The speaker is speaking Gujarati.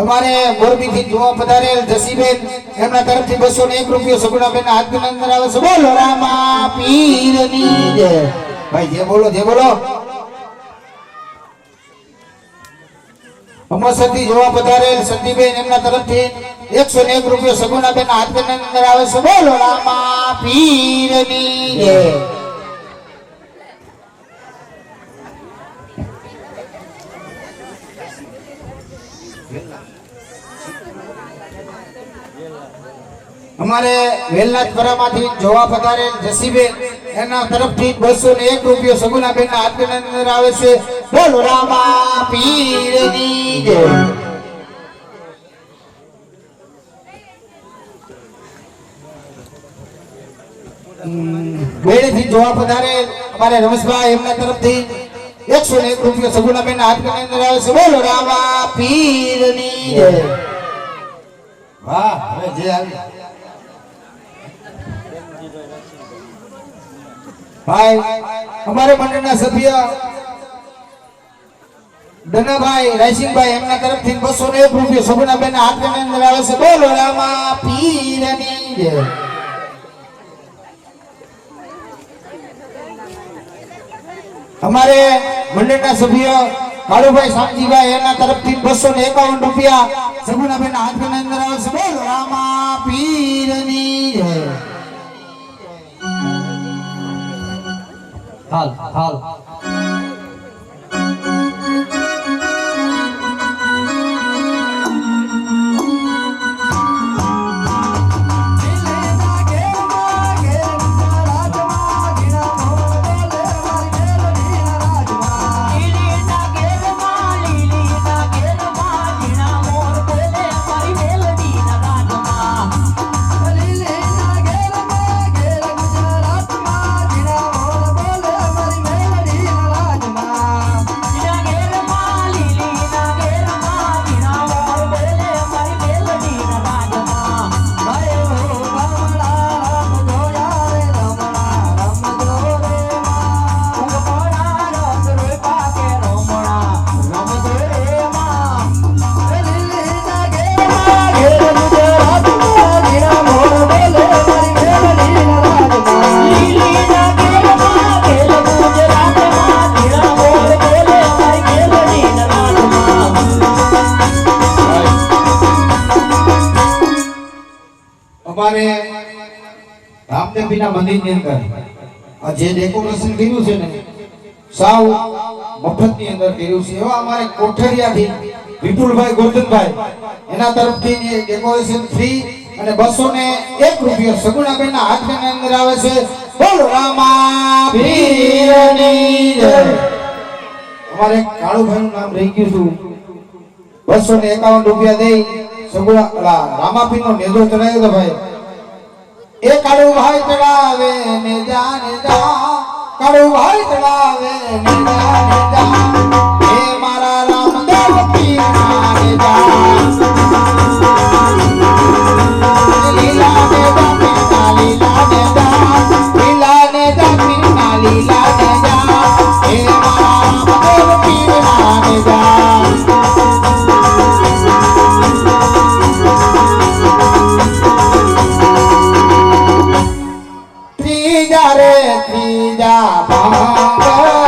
અમારે મોરબી થી જોવા પધારેલ જસીબેન, એમના તરફથી બસો ને એક રૂપિયો સગુણાબેન અંદર આવે છે. બોલો, રામા પીરની જય. ભાઈ, જે બોલો જે બોલો. અમરસરથી જોવા પધારેલ સંદીપબેન એમના તરફથી એકસો ને એક રૂપિયો સગુણાબેન હાથની અંદર આવે છે. બોલો, રામા પીરની જય. અમારે વેલનાથ પરામાંથી જોવા પધારેલ જસીબેન એના તરફથી બસો ને એક રૂપિયો સગુનાબેન ના હાથની અંદર આવે છે. બોલો રામા પીરની જય. વેળેથી જોવા પધારેલ અમારે રમેશભાઈ એમના તરફથી એકસો ને એક રૂપિયો સગુનાબેન ના હાથની અંદર આવે છે. બોલો રામા પીરની જય. વાહ, હવે જે આવી. ભાઈ, અમારે મંડળના સભ્ય દનાભાઈ, રાયસિંહભાઈ, એમના તરફથી બસો ને એક રૂપિયા સગુનાબેન બેન હાથ અંદર આવે છે. બોલો રામા પીરની જય અમારે મંડળના સભ્ય કાળુભાઈ શામજીભાઈ એના તરફથી બસો ને એકાવન રૂપિયા સગુનાબેન ના હાથની અંદર છે. બોલો રામા પીરની જય 好好。好好 અમારે મંદિર મંદિરની અંદર. આ જે ડેકોરેશન કર્યું છે ને, સાવ મફતની અંદર કર્યું છે. એવા અમારે કોઠરિયાથી વિપુલભાઈ ગોરધનભાઈ, એના તરફથી ડેકોરેશન ફ્રી અને બસો ને એક રૂપિયા સગુણાબેન ના હાથની અંદર આવે છે. બોલો અમારે કાળુભાઈ નું નામ રહી ગયું છું બસો ને એકાવન રૂપિયા દઈ સગુણા રામાપી નો નેજો ચડાવ્યો હતો ભાઈ. એ કાળુ ભાઈ ચડાવે ને જાને જા. કાળુ ભાઈ ચડાવે ને જાને જા. ત્રીજા રે ત્રીજા ભાગ